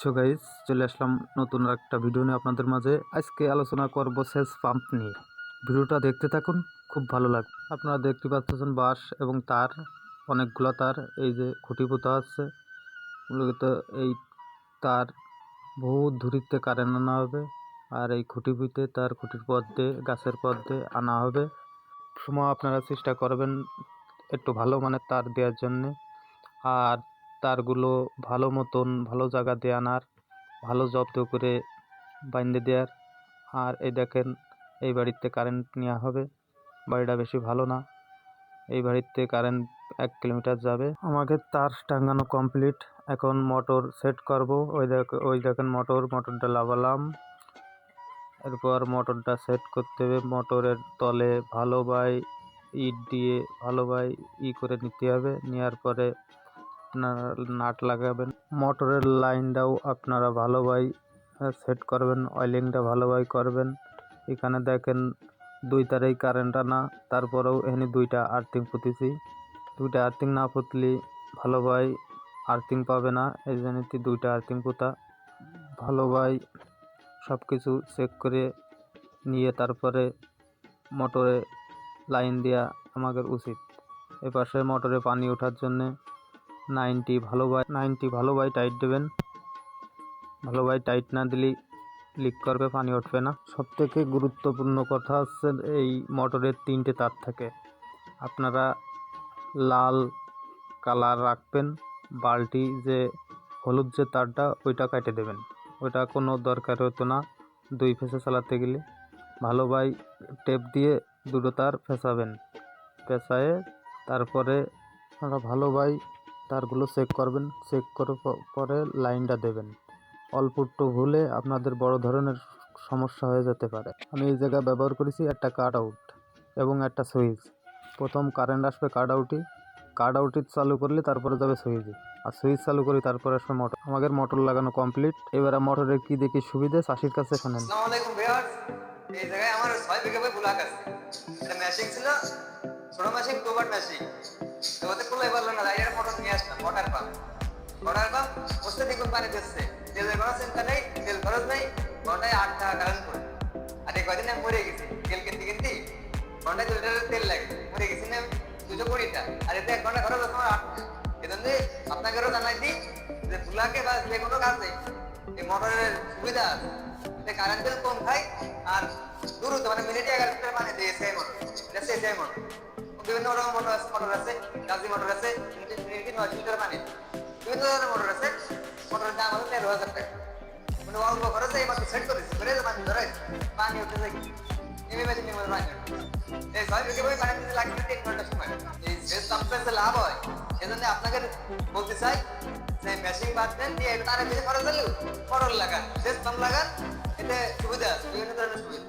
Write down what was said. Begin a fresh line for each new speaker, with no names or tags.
So guys চলে আসলাম নতুন একটা ভিডিও নিয়ে আপনাদের মাঝে। আজকে আলোচনা করব সেচ পাম্প নিয়ে। ভিডিওটা দেখতে থাকুন, খুব ভালো লাগবে। আপনারা দেখতে পাচ্ছেন বাঁশ এবং তার, অনেকগুলো তার, এই যে খুঁটি পোতা আছে। মূলত এই তার বহু দূরিতে কারেন্ট আনা হবে আর এই খুঁটি পুঁতে তার খুঁটির পথ দিয়ে গাছের পথ দিয়ে আনা হবে। সময় আপনারা চেষ্টা করবেন একটু ভালো মানের তার দেওয়ার জন্যে। আর তারগুলো ভালো মতন ভালো জায়গা দিয়ে আনার, ভালো জব্দ করে বাইন্ধে দেওয়ার আর এই দেখেন, এই বাড়িতে কারেন্ট নেওয়া হবে। বাড়িটা বেশি ভালো না। এই বাড়িতে কারেন্ট এক কিলোমিটার যাবে। আমাকে তার টাঙ্গানো কমপ্লিট এখন মোটর সেট করব। ওই দেখ, ওই দেখেন মোটর মোটরটা লাগালাম। এরপর মোটরটা সেট করতে হবে। মোটরের তলে ভালো বাই ইট দিয়ে ভালো বাই ই করে নিতে হবে। নেওয়ার পরে আপনারা নাট লাগাবেন। মোটরের লাইনটাও আপনারা ভালোভাবে সেট করবেন অয়েলিংটা ভালোভাবে করবেন। এখানে দেখেন দুই তারেই কারেন্ট আনা, তারপরেও এখানে দুইটা আর্থিং পুঁতেছি। দুইটা আর্থিং না পুতলে ভালোভাবে আর্থিং পাবে না, এই জন্য দুইটা আর্থিং পোতা। ভালোভাবে সব কিছু চেক করে নিয়ে তারপরে মোটরে লাইন দেওয়া আমাদের উচিত। এপাশে মোটরে পানি ওঠার জন্যে নাইনটি ভালোভাবে নাইনটি ভালোভাবে টাইট দেবেন। ভালোভাবে টাইট না দিলেই লিক করবে, পানি উঠবে না। সব থেকে গুরুত্বপূর্ণ কথা হচ্ছে এই মোটরের তিনটে তার থাকে। আপনারা লাল কালার রাখবেন, বালতি যে হলুদ যে তারটা, ওইটা কেটে দেবেন। ওইটা কোনো দরকার হতো না, দুই ফেসে চালাতে গেলে। ভালোভাবে টেপ দিয়ে দুটো তার ফেসাবেন। পেঁচায়ে তারপরে আপনারা ভালোভাবে তারগুলো চেক করবেন। চেক করার পরে লাইনটা দেবেন। অল্প একটু ভুলে আপনাদের বড় ধরনের সমস্যা হয়ে যেতে পারে। আমি এই জায়গায় ব্যবহার করেছি, একটা কাট আউট এবং একটা সুইচ। প্রথম কারেন্ট আসবে কাট আউটই। কাট আউটই চালু করলে তারপরে যাবে সুইচে। আর সুইচ চালু করি তারপরে আসবে মোটর আমাদের মোটর লাগানো কমপ্লিট এবারে মোটরের কি দেখি সুবিধে? চাষির কাছে শোনেন।
এই জায়গায় আমার ছয় বিঘা ছিল, ছোট ম্যাশিং তো ওতে না মোটর পাম্প বসতে দেখুন, পানি দিচ্ছে তেলের চিন্তা নেই, তেল খরচ নেই, ঘন্টায় আট টাকা কারেন্ট করে। আর এই কদিন আমি মরে গেছি। তেল কিনতে কিনতে ঘন্টায় দু তেল লাগে। মরে গেছি না দুশো কুড়িটা। আর এতে এক ঘণ্টা খরচ আমার আট এজন্য আপনাকেও জানাই দিই যে ব্লকে বা যে কোনো কাজে এই মোটরের সুবিধা আছে। এতে কারেন্ট বিল কম খায় আর দ্রুত মানে মিনিটে এগারো লিটার পানি দিয়ে সেই মোটর এটা সেই সেই মোটর বিভিন্ন রকম মোটর আছে মোটর আছে, গাজি মোটর আছে মিনিটে নয় লিটার পানি। বিভিন্ন ধরনের মোটর আছে মোটরের দাম হলো তেরো হাজার টাকা। মানে অল্প খরচে এই মাত্র সেট করেছি। করে পানি, ধরে। পানি উঠে যায় নেমে মেশিন নেমে পানি। এই ছয় বিঘে বই পানি দিতে লাগবে তিন ঘণ্টা সময়। এই যে সাপ্লাইতে লাভ হয়, সেজন্য আপনাকে বলতে চাই যে মেশিন বাদ দেন, দিয়ে তার বেশি খরচ হলেও মোটর লাগান এতে সুবিধা আছে, বিভিন্ন ধরনের সুবিধা।